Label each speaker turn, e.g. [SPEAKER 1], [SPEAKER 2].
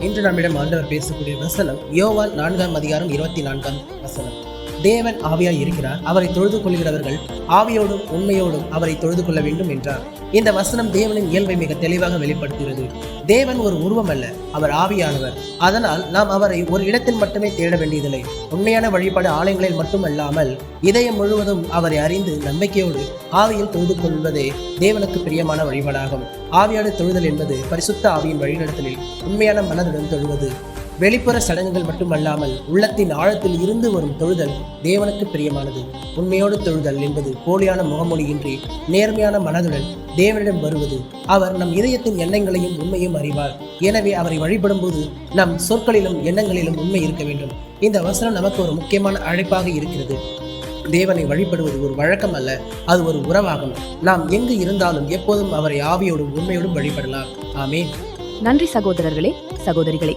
[SPEAKER 1] இன்று நம்மிடம் ஆண்டவர் பேசக்கூடிய வசனம் யோவால் நான்காம் அதிகாரம் இருபத்தி நான்காம் வசனம். தேவன் ஆவியாய் இருக்கிறார். அவரை தொழுது கொள்கிறவர்கள் ஆவியோடும் உண்மையோடும் அவரை தொழுது கொள்ள வேண்டும் என்றார். இந்த வசனம் தேவனின் இயல்பை மிக தெளிவாக வெளிப்படுத்துகிறது. தேவன் ஒரு உருவம் அல்ல அவர் ஆவியானவர். அதனால் நாம் அவரை ஒரு இடத்தில் மட்டுமே தேட வேண்டியதில்லை. உண்மையான வழிபாடு ஆலயங்களில் மட்டுமல்லாமல் இதயம் முழுவதும் அவரை அறிந்து நம்பிக்கையோடு ஆவியில் தொழுது கொள்வதே தேவனுக்கு பிரியமான வழிபாடாகும். ஆவியோடு தொழுதல் என்பது பரிசுத்த ஆவியின் வழிநடத்தலில் உண்மையான மனதுடன் தொழுவது. வெளிப்புற சடங்குகள் மட்டுமல்லாமல் உள்ளத்தின் ஆழத்தில் இருந்து வரும் தொழுதல் தேவனுக்கு பிரியமானது. உண்மையோடு தொழுதல் என்பது போலியான முகமொழியின்றி நேர்மையான மனதுடன் தேவனிடம் வருவது. அவர் நம் இதயத்தின் எண்ணங்களையும் உண்மையும் அறிவார். எனவே அவரை வழிபடும்போது நம் சொற்களிலும் எண்ணங்களிலும் உண்மை இருக்க வேண்டும். இந்த வசனம் நமக்கு ஒரு முக்கியமான அழைப்பாக இருக்கிறது. தேவனை வழிபடுவது ஒரு வழக்கம் அல்ல அது ஒரு உறவாகும். நாம் எங்கு இருந்தாலும் எப்போதும் அவரை ஆவியோடும் உண்மையோடும் வழிபடலாம். ஆமே
[SPEAKER 2] நன்றி சகோதரர்களே சகோதரிகளே.